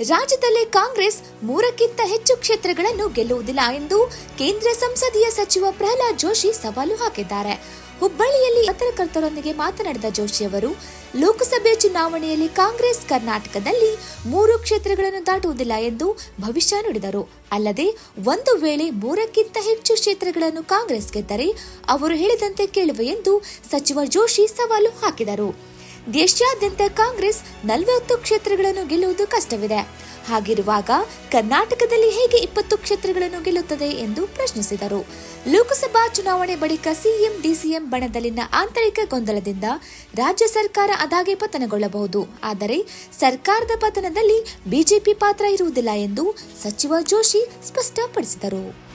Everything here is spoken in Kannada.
ರಾಜ್ಯದಲ್ಲಿ ಕಾಂಗ್ರೆಸ್ ಮೂರಕ್ಕಿಂತ ಹೆಚ್ಚು ಕ್ಷೇತ್ರಗಳನ್ನು ಗೆಲ್ಲುವುದಿಲ್ಲ ಎಂದು ಕೇಂದ್ರ ಸಂಸದೀಯ ಸಚಿವ ಪ್ರಹ್ಲಾದ್ ಜೋಶಿ ಸವಾಲು ಹಾಕಿದ್ದಾರೆ. ಹುಬ್ಬಳ್ಳಿಯಲ್ಲಿ ಪತ್ರಕರ್ತರೊಂದಿಗೆ ಮಾತನಾಡಿದ ಜೋಶಿ ಅವರು ಲೋಕಸಭೆ ಚುನಾವಣೆಯಲ್ಲಿ ಕಾಂಗ್ರೆಸ್ ಕರ್ನಾಟಕದಲ್ಲಿ ಮೂರು ಕ್ಷೇತ್ರಗಳನ್ನು ದಾಟುವುದಿಲ್ಲ ಎಂದು ಭವಿಷ್ಯ ನುಡಿದರು. ಅಲ್ಲದೆ, ಒಂದು ವೇಳೆ ಮೂರಕ್ಕಿಂತ ಹೆಚ್ಚು ಕ್ಷೇತ್ರಗಳನ್ನು ಕಾಂಗ್ರೆಸ್ ಗೆದ್ದರೆ ಅವರು ಹೇಳಿದಂತೆ ಕೇಳುವೆ ಎಂದು ಸಚಿವ ಜೋಶಿ ಸವಾಲು ಹಾಕಿದರು. ದೇಶಾದ್ಯಂತ ಕಾಂಗ್ರೆಸ್ ನಲವತ್ತು ಕ್ಷೇತ್ರಗಳನ್ನು ಗೆಲ್ಲುವುದು ಕಷ್ಟವಿದೆ. ಹಾಗಿರುವಾಗ ಕರ್ನಾಟಕದಲ್ಲಿ ಹೇಗೆ ಇಪ್ಪತ್ತು ಕ್ಷೇತ್ರಗಳನ್ನು ಗೆಲ್ಲುತ್ತದೆ ಎಂದು ಪ್ರಶ್ನಿಸಿದರು. ಲೋಕಸಭಾ ಚುನಾವಣೆ ಬಳಿಕ ಸಿಎಂ, ಡಿಸಿಎಂ ಬಣದಲ್ಲಿನ ಆಂತರಿಕ ಗೊಂದಲದಿಂದ ರಾಜ್ಯ ಸರ್ಕಾರ ಅದಾಗೆ ಪತನಗೊಳ್ಳಬಹುದು. ಆದರೆ ಸರ್ಕಾರದ ಪತನದಲ್ಲಿ ಬಿಜೆಪಿ ಪಾತ್ರ ಇರುವುದಿಲ್ಲ ಎಂದು ಸಚಿವ ಜೋಶಿ ಸ್ಪಷ್ಟಪಡಿಸಿದರು.